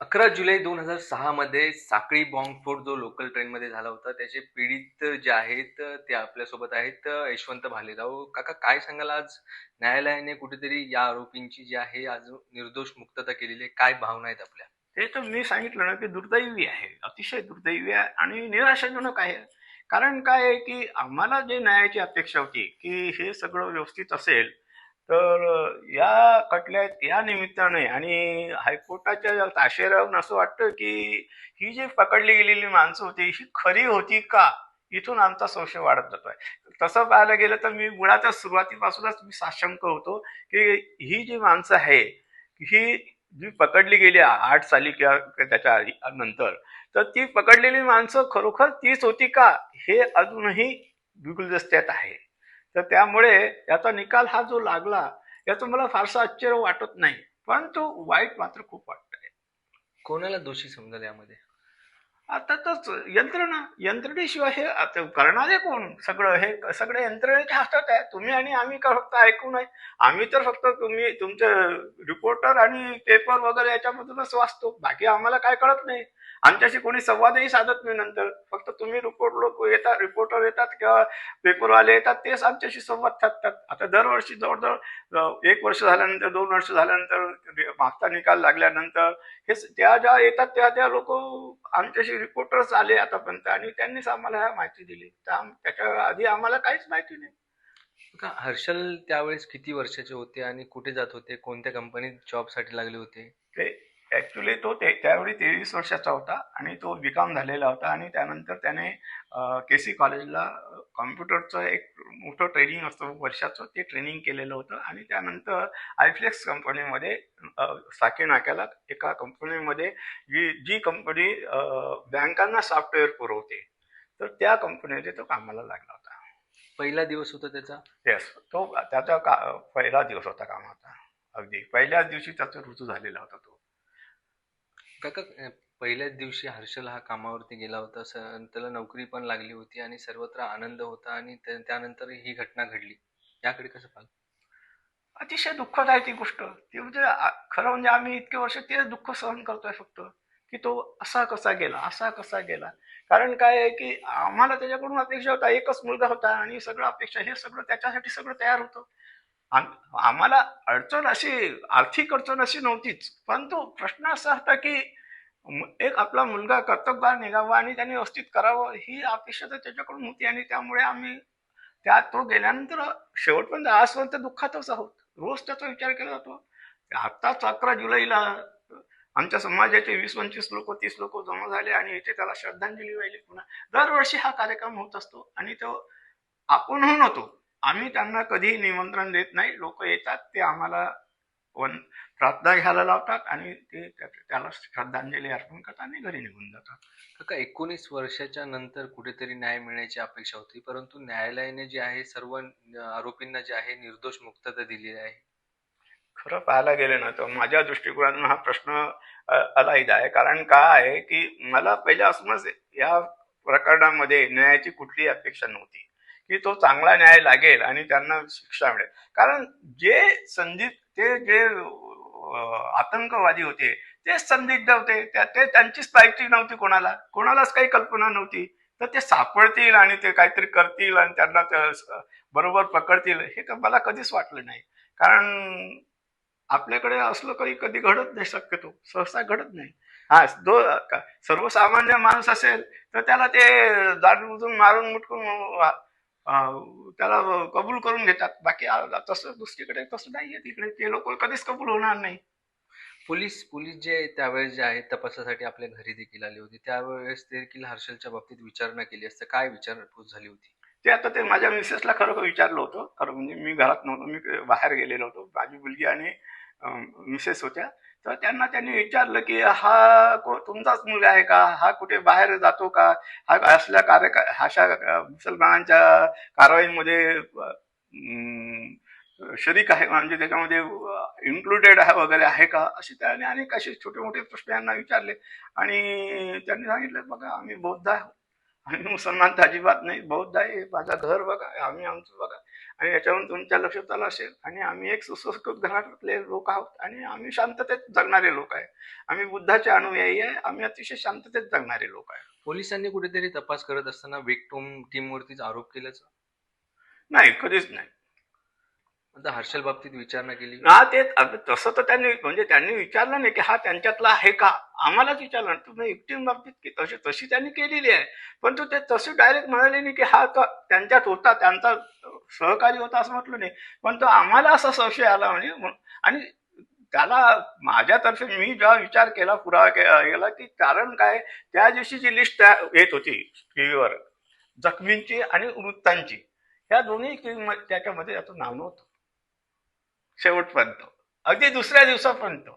अकरा जुलै दोन हजार सहा मध्ये साखळी बॉम्बस्फोट जो लोकल ट्रेनमध्ये झाला होता त्याचे पीडित जे आहेत ते आपल्यासोबत आहेत यशवंत भालेराव. काका काय सांगाल आज? न्यायालयाने कुठेतरी या आरोपींची जी आहे आज निर्दोष मुक्तता केलेली आहे. काय भावना आहेत आपल्या? ते तर मी सांगितलं ना की दुर्दैवी आहे. अतिशय दुर्दैवी आहे आणि निराशाजनक आहे. कारण काय आहे की आम्हाला जे न्यायाची अपेक्षा होती की हे सगळं व्यवस्थित असेल तर या खटल्यात या निमित्ताने आणि हायकोर्टाच्या ताशेरावून असं वाटतं की ही जी पकडली गेलेली माणसं होती ही खरी होती का? इथून आमचा संशय वाढत जातोय. तसं पाहायला गेलं तर मी मुळातच सुरुवातीपासूनच मी साशंक होतो की ही जी माणसं आहे ही जी पकडली गेली आठ साली किंवा त्याच्या नंतर तर ती पकडलेली माणसं खरोखर तीच होती का? हे अजूनही गुलदस्त्यात आहे. तर त्यामुळे याचा निकाल हा जो लागला याचं मला फारसं आश्चर्य वाटत नाही. पण तो वाईट मात्र खूप वाटत आहे कोणाला दोषी समजाल यामध्ये? आता तच यंत्रणा यंत्रणेशिवाय हे आता करणारे कोण? सगळं हे सगळं यंत्रणेच्या हातात आहे. तुम्ही आणि आम्ही का फक्त ऐकू नये? आम्ही तर फक्त तुम्ही तुमचे रिपोर्टर आणि पेपर वगैरे याच्यामधूनच वाचतो. बाकी आम्हाला काय कळत नाही. आमच्याशी कोणी संवादही साधत नाही नंतर. फक्त तुम्ही रिपोर्ट लोक येतात रिपोर्टर येतात किंवा पेपरवाले येतात तेच आमच्याशी संवाद साधतात. आता दरवर्षी जवळजवळ एक वर्ष झाल्यानंतर दोन वर्ष झाल्यानंतर मागचा निकाल लागल्यानंतर हे त्या ज्या येतात त्या त्या लोक आमच्याशी रिपोर्टर्स आले आतापर्यंत आणि त्यांनीच आम्हाला ह्या माहिती दिली. तर त्याच्या आधी आम्हाला काहीच माहिती नाही. का हर्षल त्यावेळेस किती वर्षाचे होते आणि कुठे जात होते? कोणत्या कंपनीत जॉबसाठी लागले होते? ते ॲक्च्युली तो ते त्यावेळी तेवीस वर्षाचा होता आणि तो बिकॉम झालेला होता आणि त्यानंतर त्याने के सी कॉलेजला कॉम्प्युटरचं एक मोठं ट्रेनिंग असतं वर्षाचं ते ट्रेनिंग केलेलं होतं आणि त्यानंतर आयफ्लेक्स कंपनीमध्ये साके नाक्याला एका कंपनीमध्ये जी जी कंपनी बँकांना सॉफ्टवेअर पुरवते तर त्या कंपनीमध्ये तो कामाला लागला होता. पहिला दिवस होता त्याचा? येस तो त्याचा का पहिला दिवस होता कामाचा. अगदी. पहिल्याच दिवशी त्याचा रुजू झालेला होता तो. काका पहिल्याच दिवशी हर्षल हा कामावरती गेला होता स- त्याला नोकरी पण लागली होती आणि सर्वत्र आनंद होता आणि त्या- त्यानंतर ही घटना घडली. याकडे कसं पाहिलं? अतिशय दुःखद आहे ती गोष्ट. ती म्हणजे आ- खरं म्हणजे आम्ही इतके वर्ष तेच दुःख सहन करतोय फक्त की तो असा कसा गेला असा कसा गेला. कारण काय आहे की आम्हाला त्याच्याकडून अपेक्षा होता एकच मुलगा होता आणि सगळं अपेक्षा हे सगळं त्याच्यासाठी सगळं तयार होतं. आम- आम्हाला अडचण अशी आर्थिक अडचण अशी नव्हतीच. परंतु प्रश्न असा होता की एक आपला मुलगा कर्तबगार निघावा आणि त्याने व्यवस्थित करावं ही अपेक्षा तर त्याच्याकडून होती आणि त्यामुळे आम्ही त्या तो गेल्यानंतर शेवटपर्यंत आजपर्यंत दुःखातच आहोत. रोज त्याचा विचार केला जातो. आत्ताच अकरा जुलैला आमच्या समाजाचे वीस पंचवीस लोक तीस लोक जमा झाले आणि इथे त्याला श्रद्धांजली वाहिली पुन्हा. दरवर्षी हा कार्यक्रम होत असतो आणि तो आपणहून होतो. आम्ही त्यांना कधीही निमंत्रण देत नाही. लोक येतात ते आम्हाला वन प्रार्थना घ्यायला लावतात आणि ते त्या- त्याला श्रद्धांजली अर्पण करतात आणि घरी निघून जातात. काका एकोणीस वर्षाच्या नंतर कुठेतरी न्याय मिळण्याची अपेक्षा होती परंतु न्यायालयाने जे आहे सर्व आरोपींना जे आहे निर्दोष मुक्तता दिलेली आहे. खरं पाहायला गेलं ना तर माझ्या दृष्टिकोनातून हा प्रश्न अ, अलाहिद आहे कारण काय आहे की मला पहिल्यापासूनच या प्रकरणामध्ये न्यायाची कुठलीही अपेक्षा नव्हती. की तो चांगला न्याय लागेल आणि त्यांना शिक्षा मिळेल. कारण जे संदिग्ध ते जे आतंकवादी होते ते संदिग्ध होते त्या ते त्यांचीच माहिती नव्हती कोणाला. कोणालाच काही कल्पना नव्हती. तर ते सापडतील आणि ते काहीतरी करतील आणि त्यांना ते बरोबर पकडतील हे मला कधीच वाटलं नाही. कारण आपल्याकडे असलं काही कधी घडत नाही शक्यतो. सहसा घडत नाही. हा दो सर्वसामान्य माणूस असेल तर त्याला ते जाणून मारून मुटकून त्याला कबूल करून घेतात. बाकी तसं दुसरीकडे तसं नाहीये तिकडे. ते लोक कधीच कबूल होणार नाही. पोलीस पोलीस जे त्यावेळेस जे आहे तपासासाठी आपल्या घरी देखील आले होते. त्यावेळेस ते देखील हर्षलच्या बाबतीत विचारणा केली असतं. काय विचारपूस झाली होती? ते आता ते माझ्या मिसेसला खरं विचारलं होतं. खरं म्हणजे मी घरात नव्हतो. मी बाहेर गेलेलो होतो. माझी मुलगी आणि मिसेस होत्या. तर त्यांना त्यांनी विचारलं की हा को- तुमचाच मुलगा आहे का? हा कुठे बाहेर जातो का? हा असल्या कार्य अशा मुसलमानांच्या कारवाईमध्ये शरीक आहे म्हणजे त्याच्यामध्ये इन्क्लुडेड आहे वगैरे आहे का? असे त्याने अनेक असे छोटे मोठे प्रश्न यांना विचारले. आणि त्यांनी सांगितलं बघा आम्ही बौद्ध आहोत आम्ही मुसलमान तर अजिबात नाही. बौद्ध आहे माझा घर बघा आम्ही आमचं बघा. आणि याच्यावरून तुमच्या लक्षात आलं असेल. आणि आम्ही एक सुसंस्कृत घरातले लोक आहोत आणि आम्ही शांततेत जगणारे लोक आहे. आम्ही बुद्धाचे अनुयायी आहे. आम्ही अतिशय शांततेत जगणारे लोक आहे. पोलिसांनी कुठेतरी तपास करत असताना विक्टोम टीमवरतीच आरोप केल्याचं? नाही कधीच नाही. आता हर्षल बाबतीत विचारणा केली. हा ते तसं तर त्यांनी म्हणजे त्यांनी विचारलं नाही की हा त्यांच्यातला आहे का? आम्हालाच विचारलं तुम्ही एकटीम बाबतीत की तशी तशी त्यांनी केलेली आहे. पण तो ते तसे डायरेक्ट म्हणाले नाही की हा त्यांच्यात होता त्यांचा सहकारी होता असं म्हटलं नाही. पण तो आम्हाला असा संशय आला म्हणजे आणि त्याला माझ्यातर्फे मी जेव्हा विचार केला पुरावा केला की कारण काय? त्या दिवशीची लिस्ट येत होती टीव्हीवर जखमींची आणि वृत्तांची ह्या दोन्ही त्याच्यामध्ये याचं नाव नव्हतं. शेवटपर्यंत अगदी दुसऱ्या दिवसापर्यंत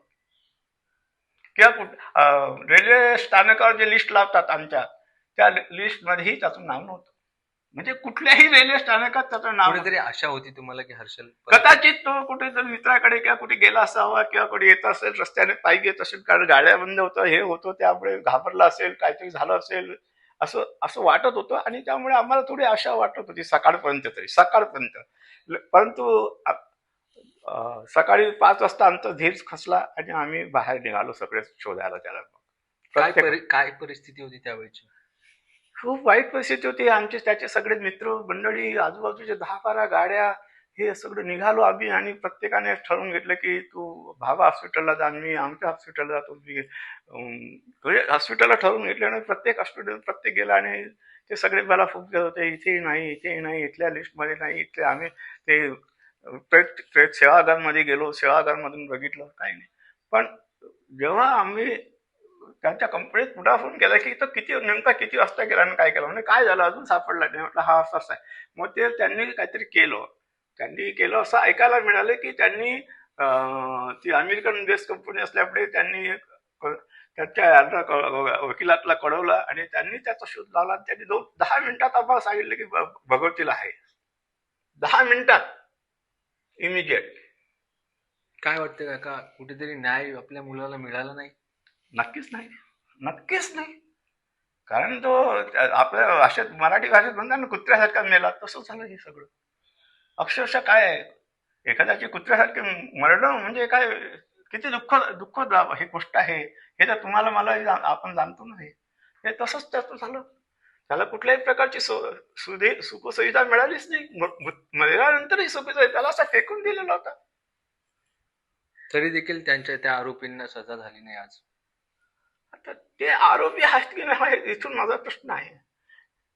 किंवा कुठ रेल्वे स्थानकावर जे लिस्ट लावतात आमच्या त्या लिस्टमध्येही त्याचं नाव नव्हतं. म्हणजे कुठल्याही रेल्वे स्थानकात त्याचं नाव. कुठेतरी आशा होती तुम्हाला की हर्षल कदाचित तो कुठेतरी मित्राकडे किंवा कुठे गेला असावा किंवा कुठे येत असेल रस्त्याने पायी येत असेल कारण गाड्या बंद होतं हे होतं त्यामुळे घाबरला असेल काहीतरी झालं असेल असं असं वाटत होतं. आणि त्यामुळे आम्हाला थोडी आशा वाटत होती सकाळपर्यंत तरी सकाळपर्यंत. परंतु सकाळी पाच वाजता आमचा धीर खचला आणि आम्ही बाहेर निघालो सगळे शोधायला त्याला. काय परि- काय परिस्थिती होती त्यावेळेची? खूप वाईट परिस्थिती होती. आमचे त्याचे सगळे मित्र मंडळी आजूबाजूचे दहा बारा गाड्या हे सगळं निघालो आम्ही आणि प्रत्येकाने ठरवून घेतलं की तू भावा हॉस्पिटलला जा मी आमच्या हॉस्पिटलला जातो मी म्हणजे हॉस्पिटलला ठरवून घेतल्याने प्रत्येक हॉस्पिटल प्रत्येक गेला आणि ते सगळे मला फुक देत होते. इथे नाही इथे नाही इथल्या लिस्टमध्ये नाही इथले आम्ही ते प्रेत प्रेत सेवागारमध्ये गेलो सेवागारमधून बघितलं काही नाही. पण जेव्हा आम्ही त्यांच्या कंपनीत पुन्हा फोन केला की तो किती नेमका किती वाजता केला आणि काय केलं? म्हणजे काय झालं? अजून सापडला नाही. म्हटलं हा असं आहे. मग ते त्यांनी काहीतरी केलं. त्यांनी केलं असं ऐकायला मिळालं की त्यांनी ती अमेरिकन बेस्ड कंपनी असल्यामुळे त्यांनी क- त्यांच्या क- वकिलातला कळवला आणि त्यांनी त्याचा शोध लावला आणि त्यांनी दोन दहा मिनिटात आम्हाला सांगितलं की भ- भगवतीला आहे. दहा मिनिटात. इमिजिएट काय वाटतं काका? कुठेतरी न्याय आपल्या मुलाला मिळाला नाही? नक्कीच नाही. नक्कीच नाही. कारण तो आपल्या भाषेत मराठी भाषेत म्हणतात ना कुत्र्यासारखा मेला. तसं झालं हे सगळं. अक्षरशः काय आहे? एखाद्याची कुत्र्यासारखे मरणं म्हणजे काय? किती दुःख दुःख दा- ही गोष्ट आहे. हे तर तुम्हाला मला आपण जाणतो ना हे. हे तसंच त्याचं झालं. त्याला कुठल्याही प्रकारची सुखसुविधा मिळालीच नाही. म- म- मरल्यानंतरही सुखसुविधा त्याला असा फेकून दिलेला होता. तरी देखील त्यांच्या त्या आरोपींना सजा झाली नाही आज. आता ते आरोपी आहेत की नाही इथून माझा प्रश्न आहे.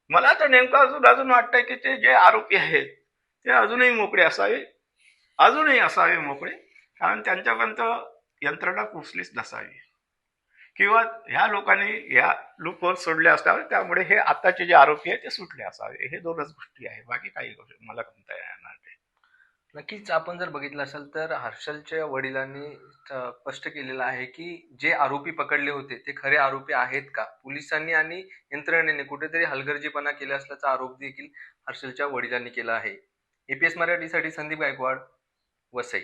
मला तर नेमकं अजून अजून वाटतंय की ते जे आरोपी आहेत ते अजूनही मोकळे असावे. अजूनही असावे मोकळे. कारण त्यांच्यापर्यंत यंत्रणा पोचलीच नसावी. किंवा ह्या लोकांनी ह्या लूप सोडले असल्यावर त्यामुळे हे आताचे जे आरोपी आहेत ते सुटले असावे. हे दोनच गोष्टी आहे बाकी काही गोष्टी मला म्हणता येणार नाही. नक्कीच आपण जर बघितलं असेल तर हर्षलच्या वडिलांनी स्पष्ट केलेलं आहे की जे आरोपी पकडले होते ते खरे आरोपी आहेत का? पोलिसांनी आणि यंत्रणेने कुठेतरी हलगर्जीपणा केला असल्याचा आरोप देखील हर्षलच्या वडिलांनी केला आहे. एपीएस मराठीसाठी संदीप गायकवाड वसई.